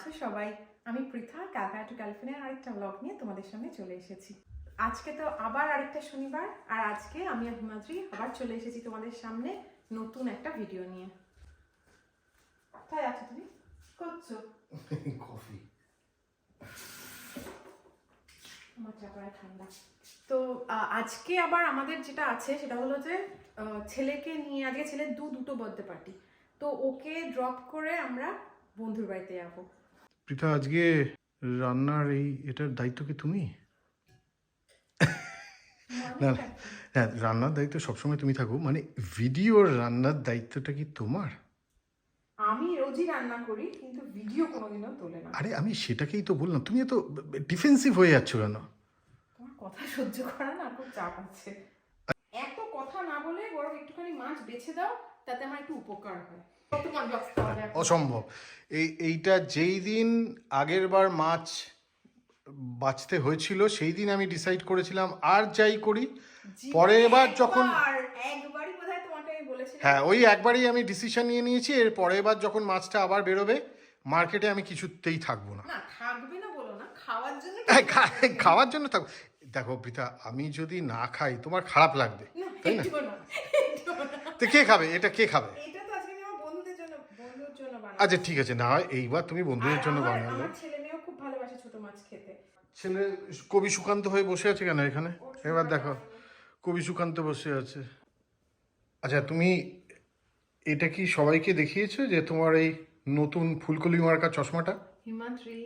আছো সবাই। আমি পৃথা ক্যালকাটা টু ক্যালিফোর্নিয়ার আরেকটা ব্লগ নিয়ে তোমাদের সামনে চলে এসেছি। আজকে তো আবার আরেকটা শনিবার আর আজকে আমি আর হিমাদ্রি আবার চলে এসেছি তোমাদের সামনে নতুন একটা ভিডিও নিয়ে। কোথায় আছো তুমি? করছ? কফি। আমার চাপায় ঠান্ডা। তো আজকে আবার আমাদের যেটা আছে সেটা হলো যে ছেলেকে নিয়ে আজকে ছেলের দু দুটো বার্থডে পার্টি তো ওকে ড্রপ করে আমরা বন্ধুর বাড়িতে যাব। পৃথা আজকে রান্নার এই এটার দায়িত্ব কি তুমি? না না হ্যাঁ রান্নার দায়িত্ব সবসময় তুমি থাকো। মানে ভিডিওর রান্নার দায়িত্বটা কি তোমার? আমি রোজই রান্না করি কিন্তু ভিডিও কোনোদিনও তোলে না। আরে আমি সেটাকেই তো বললাম। তুমি এত ডিফেন্সিভ হয়ে যাচ্ছ কেন? তোমার কথা সহ্য করা না খুব চাপ আছে। এত কথা না বলে বরং একটুখানি মাছ বেছে দাও তাতে আমার একটু উপকার হয়। অসম্ভব। এই এইটা যেই দিন আগের বার মাছ বাঁচতে হয়েছিল সেই দিন আমি ডিসাইড করেছিলাম আর যাই করি পরে এবার যখন একবার, একবারই বোধহয় তোমাকে আমি বলেছিলাম। হ্যাঁ ওই একবারই আমি ডিসিশন নিয়ে নিয়েছি এর পরের বার যখন মাছটা আবার বেরোবে মার্কেটে আমি কিছুতেই থাকব না। না থাকবে না বলো না খাওয়ার জন্য হ্যাঁ, খাওয়ার জন্য থাকব। দেখো প্রীতা আমি যদি না খাই তোমার খারাপ লাগবে তাই না। তো কে খাবে? এটা কে খাবে এটা তো আজকে আমি আমার বন্ধুদের জন্য বন্ধুর জন্য বানাবো আচ্ছা ঠিক আছে। না হয় এইবার তুমি বন্ধুদের জন্য বানালে। আমার ছেলে মেয়েও খুব ভালোবাসে ছোট মাছ খেতে। ছেলে কবি সুকান্ত হয়ে বসে আছে কেন এখানে? এবার দেখো কবি সুকান্ত বসে আছে। আচ্ছা তুমি এটা কি সবাইকে দেখিয়েছো যে তোমার এই নতুন ফুলকলি মার্কা চশমাটা? Himadri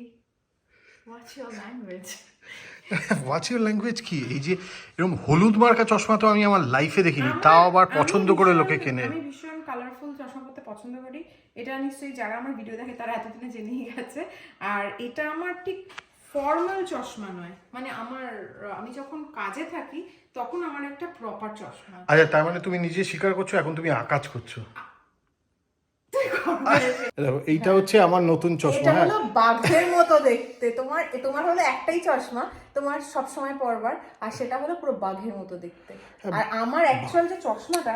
what's your language your language কি? এই যে এরকম হলুদ মার্কা চশমা তো আমি আমার লাইফে দেখিনি তাও আবার পছন্দ করে লোকে কেনে। আমি ভীষণ কালারফুল চশমা পরতে পছন্দ করি। এটা নিশ্চয়ই যারা আমার ভিডিও দেখে তারা এতদিনে জেনেই গেছে। আর এটা আমার ঠিক ফর্মাল চশমা নয়। মানে আমার আমি যখন কাজে থাকি তখন আমার একটা প্রপার চশমা। আচ্ছা তার মানে তুমি নিজে স্বীকার করছ এখন তুমি আকাজ করছ? এইটা হচ্ছে আমার নতুন চশমা এটা হ্যাঁ। হলো বাঘের মতো দেখতে। তোমার তোমার হলো একটাই চশমা তোমার সব সময় পরবার আর সেটা হলো পুরো বাঘের মতো দেখতে। আর আমার অ্যাকচুয়াল যে চশমাটা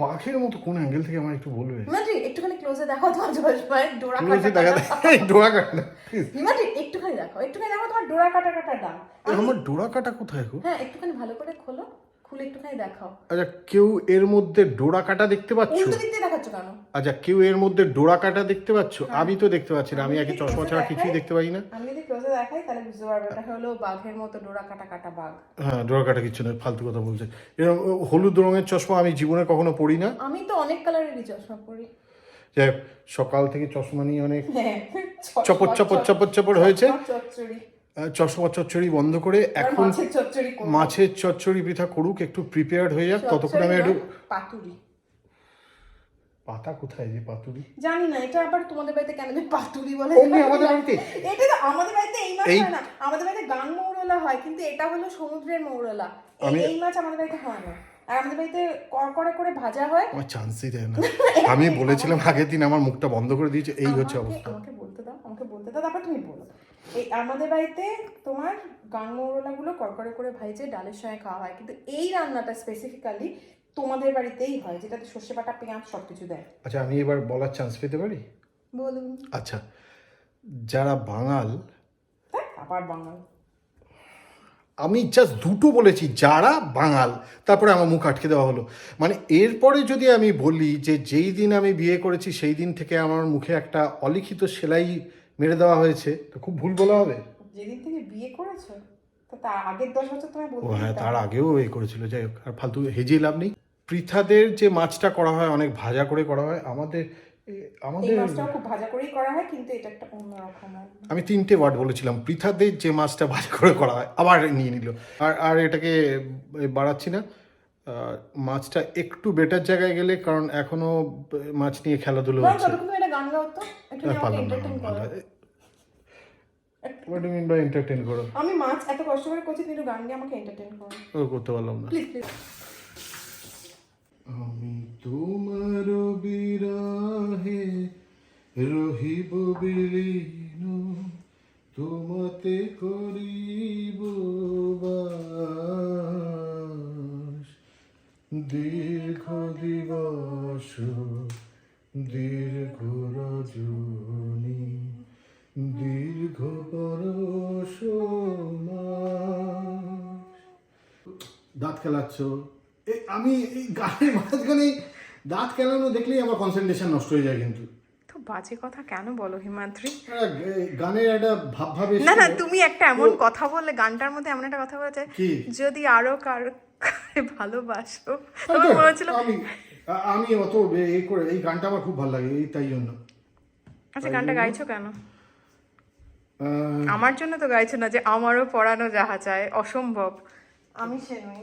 বাঘের মতো কোন অ্যাঙ্গেল থেকে আমার একটু বলবে? হিমাদ্রি একটুখানি ক্লোজে দেখো তোমার চশমায় ডোরা কাটা দেখা কাটা। ডোরা কাটা হিমাদ্রি একটুখানি দেখো একটুখানি দেখো তোমার ডোরা কাটা কাটা দাম আমার ডোরা কাটা কোথায় গো? হ্যাঁ একটুখানি ভালো করে খোলো। খুলে একটুখানি দেখাও। আচ্ছা কেউ এর মধ্যে ডোরা কাটা দেখতে পাচ্ছ? উল্টো দিক দিয়ে দেখাচ্ছ কেন? আচ্ছা কেউ এর মধ্যে ডোরা কাটা দেখতে পাচ্ছ? হ্যাঁ। আমি তো দেখতে পাচ্ছি না আমি একে চশমা ছাড়া কিছুই দেখতে পাই না। আমি যদি ক্লোজে দেখাই তাহলে বুঝতে পারবে এটা হলো বাঘের মতো ডোরা কাটা কাটা বাঘ। হ্যাঁ ডোরা কাটা কিছু না ফালতু কথা বলছে। এরকম হলুদ রঙের চশমা আমি জীবনে কখনো পড়ি না। আমি তো অনেক কালারেরই চশমা পরি। হোক, সকাল থেকে চশমা নিয়ে অনেক চপর চপর চপর চপর হয়েছে। চশমা চচ্চড়ি বন্ধ করে এখন মাছের চচ্চড়ি। পিঠা করুক একটু প্রিপেয়ার্ড হয়ে যাক ততক্ষণ আমি একটু পাতুরি। পাতা কোথায় যে পাতুরি? জানি না এটা আবার তোমাদের বাড়িতে কেন যে পাতুরি বলে? আমাদের বাড়িতে? এটা তো আমাদের বাড়িতে এই মাছ হয় না। আমাদের বাড়িতে গাং মৌরলা হয় কিন্তু এটা হলো সমুদ্রের মৌরলা। এই- মাছ আমাদের বাড়িতে হয় না। আর আমাদের বাড়িতে করকরে করে ভাজা হয়। আমার চান্সই দেয় না। আমি বলেছিলাম আগের দিন আমার মুখটা বন্ধ করে দিয়েছে এই হচ্ছে অবস্থা। আমাকে বলতে দাও আমাকে বলতে দাও তারপর তুমি বলো। এই আমাদের বাড়িতে তোমার গাং মৌরলা গুলো করকরে করে ভাইজে ডালের সঙ্গে খাওয়া হয়। কিন্তু এই রান্নাটা স্পেসিফিক্যালি তোমাদের বাড়িতেই হয় যেটাতে সর্ষে বাটা পেঁয়াজ সব কিছু দেয়। আচ্ছা আমি এবার বলার চান্স পেতে পারি? বলুন। আচ্ছা যারা বাঙাল আবার বাঙাল। আমি জাস্ট দুটো বলেছি যারা বাঙাল তারপরে আমার মুখ আটকে দেওয়া হলো। মানে এরপরে যদি আমি বলি যে যেই দিন আমি বিয়ে করেছি সেই দিন থেকে আমার মুখে একটা অলিখিত সেলাই মেরে দেওয়া হয়েছে তো খুব ভুল বলা হবে। যেদিন থেকে বিয়ে করেছ তো তার আগের দশ বছর তোমায় বলতে হ্যাঁ তার আগেও এ করেছিল যাই হোক আর ফালতু হেজিয়ে লাভ নেই। পৃথাদের যে মাছটা করা হয় অনেক ভাজা করে করা হয় আমাদের আমাদের খুব ভাজা করেই করা হয় কিন্তু এটা একটা অন্যরকম আমি তিনটে ওয়ার্ড বলেছিলাম পৃথাদের যে মাছটা ভাজা করে করা হয় আবার নিয়ে নিল। আর আর এটাকে বাড়াচ্ছি না মাছটা একটু বেটার জায়গায় গেলে কারণ এখনও মাছ নিয়ে খেলাধুলো হচ্ছে। পারলাম না। হোয়াট মিন বাই এন্টারটেন করো? আমি মাছ এত কষ্ট করে করছি একটু গান গিয়ে আমাকে এন্টারটেন করো। ও করতে পারলাম না। প্লিজ প্লিজ আমি তোমার বিরাহে রহিব বিলীন তোমাতে করিব বাস। দীর্ঘ দিবস দীর্ঘ রজনী দীর্ঘ পরশ দাঁত খেলাচ্ছ। আমি এই গানের মাঝখানে দাঁত খেলানো দেখলেই আমার কনসেন্ট্রেশন নষ্ট হয়ে যায় কিন্তু। তো বাজে কথা কেন বলো হিমাদ্রি? গানের একটা ভাব ভাবে না না তুমি একটা এমন কথা বললে গানটার মধ্যে এমন একটা কথা বলেছে যদি আরও কার ভালোবাসো। আমার মনে আমি আমি অত এই করে এই গানটা আমার খুব ভালো লাগে এই তাই জন্য। আচ্ছা গানটা গাইছো কেন? আমার জন্য তো গাইছো না যে আমারও পড়ানো যাহা চায় অসম্ভব। আমি সে নই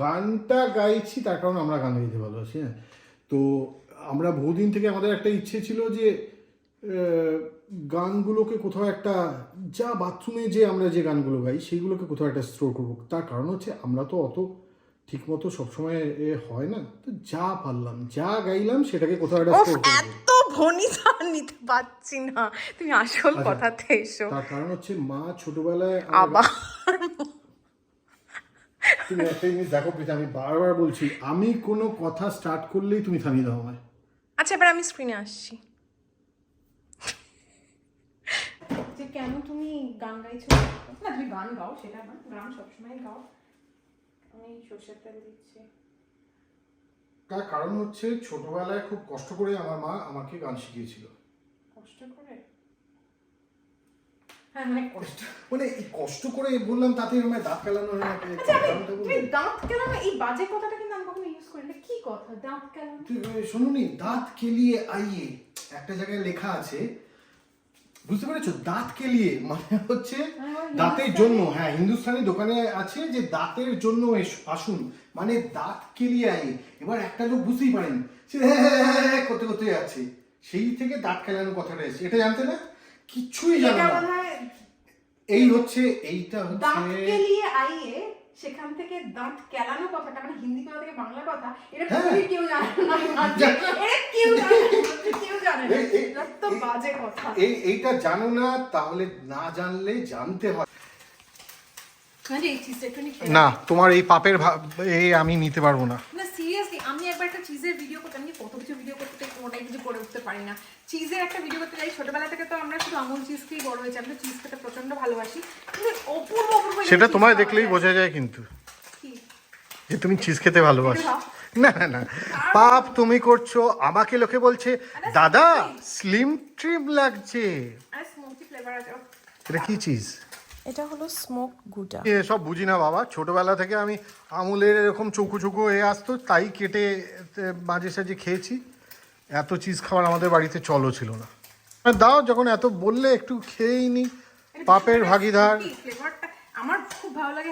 গানটা গাইছি তার কারণে আমরা গান গাইতে ভালোবাসি হ্যাঁ। তো আমরা বহুদিন থেকে আমাদের একটা ইচ্ছে ছিল যে গানগুলোকে কোথাও একটা যা বাথরুমে যে আমরা যে গানগুলো গাই সেইগুলোকে কোথাও একটা স্টোর করব। তার কারণ হচ্ছে আমরা তো অত ঠিকমতো সবসময় এ হয় না। তো যা পারলাম যা গাইলাম সেটাকে কোথাও একটা স্টোর করব। এত ভনিতা নিতে পারছি না। তুমি আসল কথাতে এসো। তার কারণ হচ্ছে মা ছোটবেলায় আবার? তুমি একটা জিনিস দেখো প্রীতি আমি বারবার বলছি আমি কোনো কথা স্টার্ট করলেই তুমি থামিয়ে দাও আমায়। আচ্ছা এবার আমি স্ক্রিনে আসছি। যে কেন তুমি গান গাইছো? না তুমি গান গাও সেটা না গান সবসময় গাও। আমি সর্ষের তেল দিচ্ছি। তার কারণ হচ্ছে ছোটবেলায় খুব কষ্ট করে আমার মা আমাকে গান শিখিয়েছিল। কষ্ট করে? হ্যাঁ কষ্ট। মানে এই কষ্ট করে বললাম তাতে আমার দাঁত কেলানো হয় আচ্ছা দাঁত কেলানো এই বাজে কথাটা কিন্তু আমি কখনো ইউজ করি না কি কথা? দাঁত কেলানো? শুনুনি দাঁত কেলিয়ে আইয়ে একটা জায়গায় লেখা আছে বুঝতে পেরেছ? দাঁত কেলিয়ে মানে হচ্ছে হ্যাঁ, দাঁতের জন্য হ্যাঁ হিন্দুস্তানি দোকানে আছে যে দাঁতের জন্য আসুন। মানে দাঁত কেলিয়ে আইয়ে এবার একটা লোক বুঝতেই পারেন। সে হ্যাঁ, হ্যাঁ, করতে করতে যাচ্ছে। সেই থেকে দাঁত কেলানোর কথাটা এসেছে। এটা জানতে না? কিচ্ছুই জানো না। এই হচ্ছে এইটা দাঁত হচ্ছে কেলিয়ে আইয়ে সেখান থেকে দাঁত কেলানো কথাটা মানে হিন্দি কথা থেকে বাংলা কথা এটা হ্যাঁ। কেউ জানে না এটা কেউ জানে কেউ জানে না। বাজে কথা। এই এইটা জানো না তাহলে না জানলে জানতে হয়। মানে না তোমার এই পাপের ভাব এই আমি নিতে পারব না। না সিরিয়াসলি আমি একবার একটা চিজের ভিডিও করতে আমি কত কিছু ভিডিও করতে কোনোটাই কিছু করে উঠতে পারি না। চিজের একটা ভিডিও করতে যাই। ছোটবেলা থেকে তো আমরা শুধু আমুল চিজ খেয়েই বড় হয়েছি। আমি চিজ খেতে প্রচণ্ড ভালোবাসি। কিন্তু অপূর্ব অপূর্ব সেটা তোমায় দেখলেই বোঝা যায় কিন্তু। যে তুমি চিজ খেতে ভালোবাসো। না না না। পাপ তুমি করছ আমাকে লোকে বলছে দাদা স্লিম ট্রিম লাগছে। এটা কি চিজ এটা হলো স্মোক গুডা সব বুঝি না বাবা। ছোটবেলা থেকে আমি আমুলের এরকম চৌকো চৌকো হয়ে আসতো তাই কেটে মাঝে সাঝে খেয়েছি। এত চিজ খাবার আমাদের বাড়িতে চলো ছিল না। আর দাও যখন এত বললে একটু খেয়েই নি। পাপের ভাগিদার। আমার খুব ভালো লাগে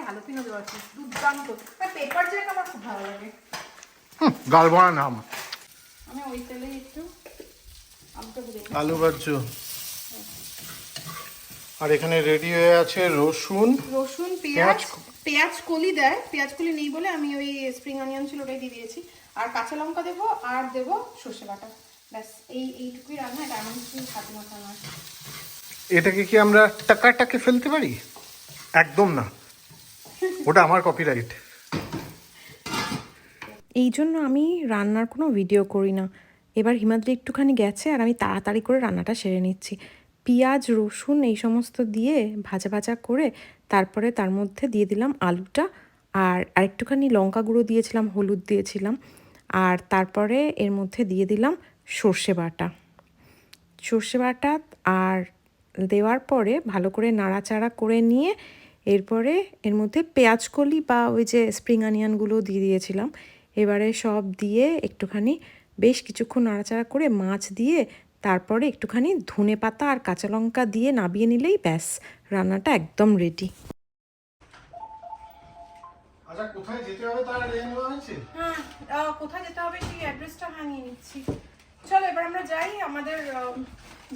দুর্দান্ত। পেপার জ্যাক আমার খুব ভালো লাগে। গাল ভরা নাম আমি ওই তেলেই একটু। আলু ভাজ্য আর এখানে রেডি হয়ে আছে রসুন। রসুন পেঁয়াজ। পেঁয়াজ পেঁয়াজ কলি দেয়। পেঁয়াজ কলি নেই বলে আমি ওই স্প্রিং অনিয়ন ছিল ওটাই দিয়ে দিয়েছি। আর কাঁচা লঙ্কা দেবো আর দেবো সর্ষে বাটা। ব্যাস এই এইটুকুই রান্না এটা এমন কিছু খাতে মাথা না এটাকে কি আমরা টাকাটাকে ফেলতে পারি? একদম না। ওটা আমার কপিরাইট এই জন্য আমি রান্নার কোনো ভিডিও করি না। এবার হিমাদ্রি একটুখানি গেছে আর আমি তাড়াতাড়ি করে রান্নাটা সেরে নিচ্ছি। পেঁয়াজ রসুন এই সমস্ত দিয়ে ভাজা ভাজা করে তারপরে তার মধ্যে দিয়ে দিলাম আলুটা। আর আরেকটুখানি লঙ্কা গুঁড়ো দিয়েছিলাম হলুদ দিয়েছিলাম। আর তারপরে এর মধ্যে দিয়ে দিলাম সর্ষে বাটা। সর্ষে বাটা আর দেওয়ার পরে ভালো করে নাড়াচাড়া করে নিয়ে এরপরে এর মধ্যে পেঁয়াজ কলি বা ওই যে স্প্রিং অনিয়নগুলো দিয়ে দিয়েছিলাম। এবারে সব দিয়ে একটুখানি বেশ কিছুক্ষণ নাড়াচাড়া করে মাছ দিয়ে তারপরে একটুখানি ধনে পাতা আর কাঁচা লঙ্কা দিয়ে নাবিয়ে নিলেই ব্যাস, রান্নাটা একদম রেডি আচ্ছা কোথায় যেতে হবে তার রেঞ্জ হয়েছে হ্যাঁ কোথায় যেতে হবে সেই অ্যাড্রেসটা হ্যাঁ নিয়ে নিচ্ছি। চলো এবার আমরা যাই আমাদের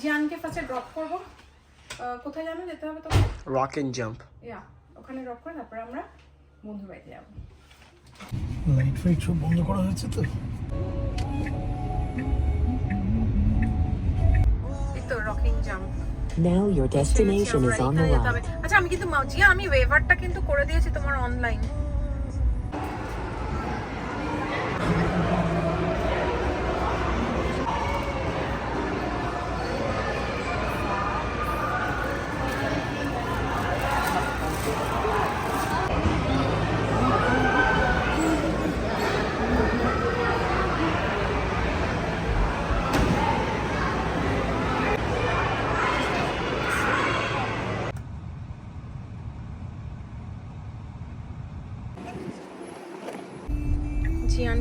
জিয়ানকে ফার্স্টে ড্রপ করব। কোথায় জানো যেতে হবে তোমার? Rock and jump. ইয়া ওখানে ড্রপ করে তারপরে আমরা বন্ধু বাড়িতে যাব। লাইট ফাইট সব বন্ধ করা হয়েছে তো? তো rocking jump Now your destination is on the right. আচ্ছা আমি কিন্তু মা- জিয়া আমি ওয়েভারটা কিন্তু করে দিয়েছি তোমার অনলাইন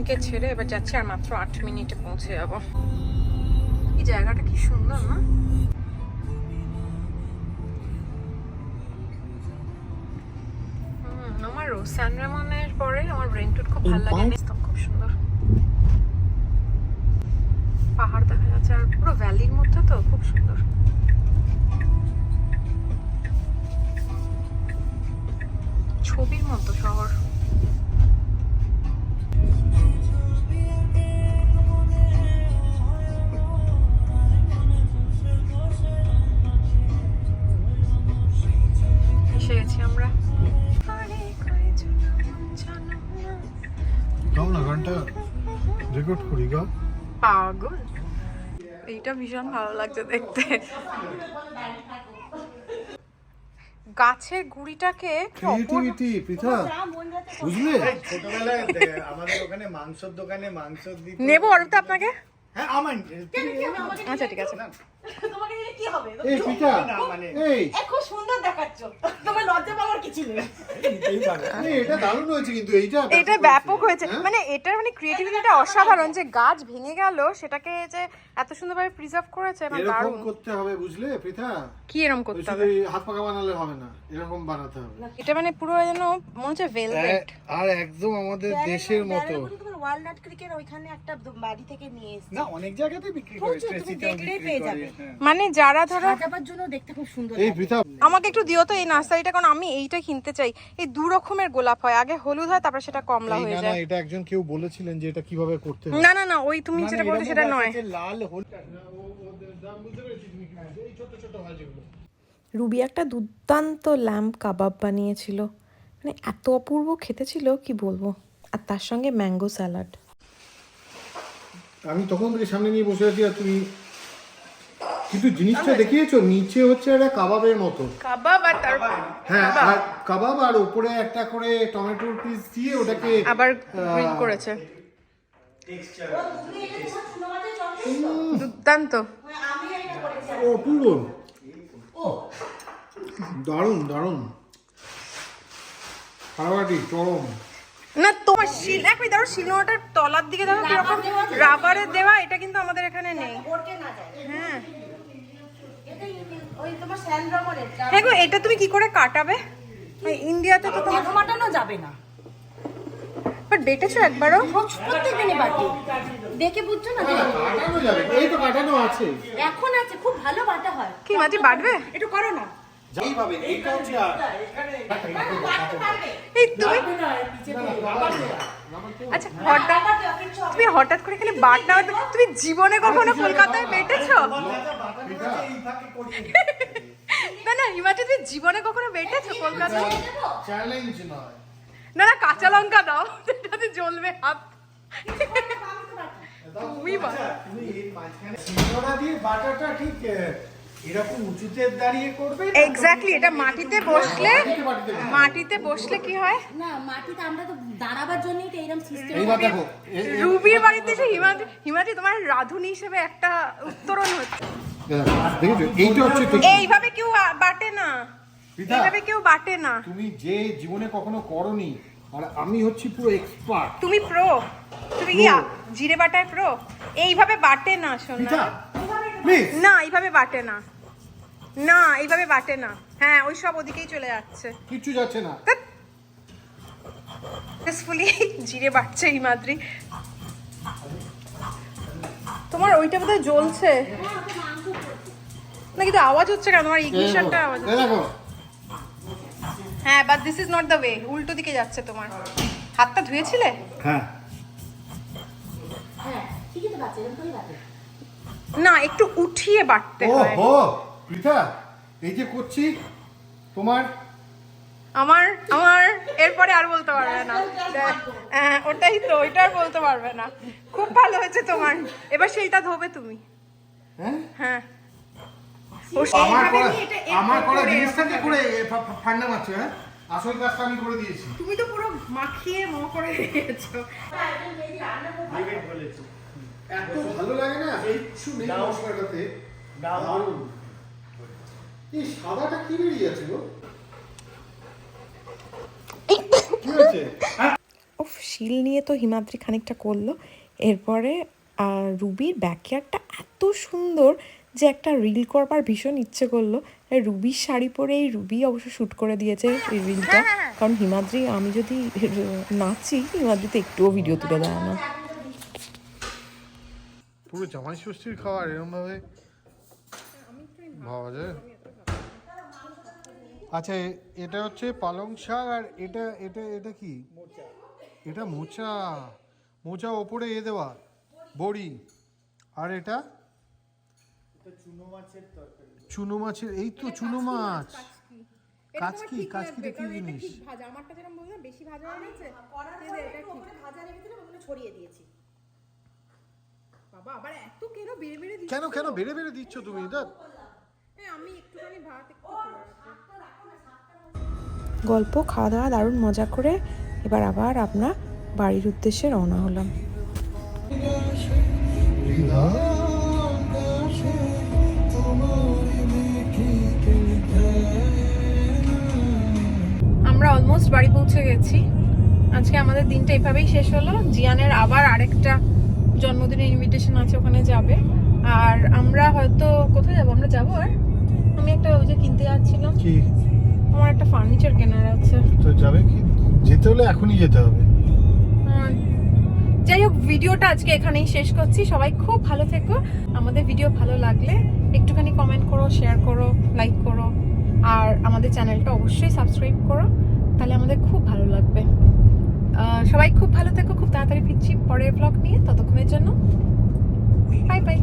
হাজবেন্ডকে ছেড়ে এবার যাচ্ছি আর মাত্র আট মিনিটে পৌঁছে যাব। এই জায়গাটা কি সুন্দর না? পরে আমার খুব ভালো লাগে খুব সুন্দর। পাহাড় দেখা যাচ্ছে আর পুরো ভ্যালির মধ্যে তো খুব সুন্দর। এইটা ভীষণ ভালো লাগছে দেখতে। গাছের গুড়িটাকে ক্রিয়েটিভিটি পৃথা। বুঝলে? ছোটবেলায় আমাদের ওখানে মাংসর দোকানে মাংস দিত। নেব অরূপদা আপনাকে? হ্যাঁ আমার আচ্ছা ঠিক আছে। কি হবে? এই পৃথা মানে এই। খুব সুন্দর দেখাচ্ছ। তোমার লজ্জা পাওয়ার কিছু নেই। নিতেই পারে এই, এটা দারুণ হয়েছে কিন্তু এইটা এটা ব্যাপক হয়েছে। মানে এটার মানে ক্রিয়েটিভিটিটা অসাধারণ যে গাছ ভেঙে গেল সেটাকে যে এত সুন্দরভাবে প্রিজার্ভ করেছে মানে দারুণ। করতে হবে বুঝলে পৃথা কি এরকম করতে হবে? হাত পাকা বানালে হবে না এরকম বানাতে হবে। এটা মানে পুরো যেন মনে হচ্ছে ভেলভেট আর একদম আমাদের দেশের মতো। ওয়ালনাট ক্রিকের ওইখানে একটা বাড়ি থেকে নিয়ে এসেছি। না অনেক জায়গাতে বিক্রি করে তুমি দেখলেই পেয়ে যাবে। হ্যাঁ। মানে যারা ধরো সাজাবার জন্য দেখতে খুব সুন্দর এই। পৃথা আমাকে একটু দিও তো এই নার্সারিটা কারণ আমি এইটা কিনতে চাই। এই দু রকমের গোলাপ হয়। আগে হলুদ হয় তারপর সেটা কমলা হয়ে না না এটা একজন কেউ বলেছিলেন যে এটা কীভাবে করতে হবে না না না ওই তুমি যেটা বলছো সেটা নয়। লাল হলুদ এই ছোট ছোট হয় যেগুলো রুবি একটা দুর্দান্ত ল্যাম্প কাবাব বানিয়েছিল। মানে এত অপূর্ব খেতে ছিল কি বলব? আর তার সঙ্গে ম্যাঙ্গো স্যালাড। আমি তখন থেকে সামনে নিয়ে বসে আছি আর তুমি কিন্তু জিনিসটা দেখিয়েছো নিচে হচ্ছে একটা কাবাবের মতো। কাবাব আর তার হ্যাঁ আর কাবাব আর উপরে একটা করে টমেটোর পিস দিয়ে ওটাকে আবার গ্রিল করেছে। দুর্দান্ত। ও অপূর্ব দারুণ দারুণ। ফাটাফাটি চরম। না তোমার শিল এক মিনিট ধরো শিলনোড়াটার তলার দিকে দেখো কীরকম রাবারের দেওয়া এটা কিন্তু আমাদের এখানে নেই। ওরকে না যায়। হ্যাঁ। হ্যাঁ গো এটা তুমি কি করে কাটাবে? ইন্ডিয়াতে তো তোমার মাটানো যাবে না। বাট বেটেছো একবারও? প্রত্যেক দিনই বাটি। দেখে বুঝছ না? যে এই তো কাটানো আছে। এখন আছে খুব ভালো বাটা হয়। কি মাঝে বাড়বে একটু করো না। এইভাবে এইটা হচ্ছে এই তুমি? আচ্ছা হঠাৎ তুমি হঠাৎ করে এখানে বাটা তুমি জীবনে কখনো কলকাতায় বেটেছো না না হিমাচল তুমি জীবনে কখনো বেটেছো কলকাতায়? চ্যালেঞ্জ নয়। না না কাঁচা লঙ্কা দাও জ্বলবে হাত। তুমি দিয়ে বাটাটা ঠিক এরকম উঁচুতে দাঁড়িয়ে করবে এক্স্যাক্টলি এটা মাটিতে বসলে মাটিতে বসলে কি হয়? না মাটিতে আমরা তো দাঁড়াবার জন্যই তো এরকম সিস্টেম এইবার দেখো এ- এ- রুবির বাড়িতে এসে হিমাদ্রি হিমাদ্রি তোমার রাধুনি হিসেবে একটা উত্তরণ হচ্ছে। দেখেছ? এইটা হচ্ছে এইভাবে কেউ বাটে না। এইভাবে কেউ বাটে না। তুমি যে জীবনে কখনো করনি আর আমি হচ্ছি পুরো এক্সপার্ট তুমি প্রো তুমি কি জিরে বাটায় প্রো এইভাবে বাটে না শোনা না এইভাবে বাটে না। না এইভাবে বাটে না। হ্যাঁ ওই সব ওদিকেই চলে যাচ্ছে। কিচ্ছু যাচ্ছে না। সাকসেসফুলি জিরে বাটছে হিমাদ্রি তোমার ওইটা বোধহয় জ্বলছে? না কিন্তু আওয়াজ হচ্ছে কেন? তোমার ইগনিশনটা আওয়াজ এই দেখো। হ্যাঁ but this is not the way উল্টো দিকে যাচ্ছে তোমার। হাতটা ধুয়েছিলে? হ্যাঁ। হ্যাঁ না একটু উঠিয়ে বাটতে হয়। পৃথা এই যে করছি তোমার আমার আমার এরপরে আর বলতে পারবে না। হ্যাঁ, ওটাই তো ওইটা আর বলতে পারবে না। খুব ভালো হয়েছে তোমার। এবার সেইটা ধোবে তুমি। হ্যাঁ? হ্যাঁ। আমার করা আমার করা জিনিসটাকে করে ফা- ফা- ফান্ডা মারছো হ্যাঁ? আসল কাজটা আমি করে দিয়েছি। তুমি তো পুরো মাখিয়ে ম করে দিয়েছ। এত ভালো লাগে না? কিচ্ছু নেই মশলাটাতে। দারুণ। এই সাদাটা কি বেরিয়ে আছে গো? কি হয়েছে? উফ শিল নিয়ে তো হিমাদ্রি খানিকটা করল। এরপরে রুবির ব্যাকয়ার্ডটা এত সুন্দর যে একটা রিল করবার ভীষণ ইচ্ছে করল। রুবির শাড়ি পরে এই রুবি অবশ্য শ্যুট করে দিয়েছে এই রিলটা কারণ হিমাদ্রি আমি যদি নাচি হিমাদ্রি তো একটুও ভিডিও তুলে দেয় না। পুরো জামাই ষষ্ঠীর খাবার এরকম ভাবে ভাবা যায়? আচ্ছা এ- এটা হচ্ছে পালং শাক আর এটা এটা এটা কি? এটা মোচা। মোচা ওপরে এ দেওয়া বড়ি। আর এটা? চুনো মাছের তরকারি। চুনো মাছের এই তো চুনো মাছ কাচকি। কাচকিটা কি জিনিস? ভাজা। আমারটা যেরকম বললাম বেশি ভাজা হয়ে গেছে। কড়াতে একটু ওপরে ভাজা রেখেছিলাম ওগুলো ছড়িয়ে দিয়েছি। বাবা আবার এত কেন বেড়ে বেড়ে দিচ্ছ? কেন কেন বেড়ে বেড়ে দিচ্ছ তুমি? এটা আমি একটুখানি ভাত একটু। গল্প খাওয়া দাওয়া দারুণ মজা করে এবার আবার আমরা বাড়ির উদ্দেশ্যে রওনা হলাম। আমরা অলমোস্ট বাড়ি পৌঁছে গেছি। আজকে আমাদের দিনটা এভাবেই শেষ হলো। জিয়ানের আবার আরেকটা জন্মদিনের ইনভিটেশন আছে ওখানে যাবে। আর আমরা হয়তো কোথায় যাব? আমরা যাব আর? আমি একটা ওই যে কিনতে যাচ্ছিলাম। কি? আমার একটা ফার্নিচার কেনার আছে। তো যাবে কি? যেতে হলে এখনই যেতে হবে। যাই হোক ভিডিওটা আজকে এখানেই শেষ করছি। সবাই খুব ভালো থেকো। আমাদের ভিডিও ভালো লাগলে একটুখানি কমেন্ট করো শেয়ার করো লাইক করো। আর আমাদের চ্যানেলটা অবশ্যই সাবস্ক্রাইব করো। তাহলে আমাদের খুব ভালো লাগবে। সবাই খুব ভালো থেকো। খুব তাড়াতাড়ি ফিরছি পরের ব্লগ নিয়ে। ততক্ষণের জন্য বাই বাই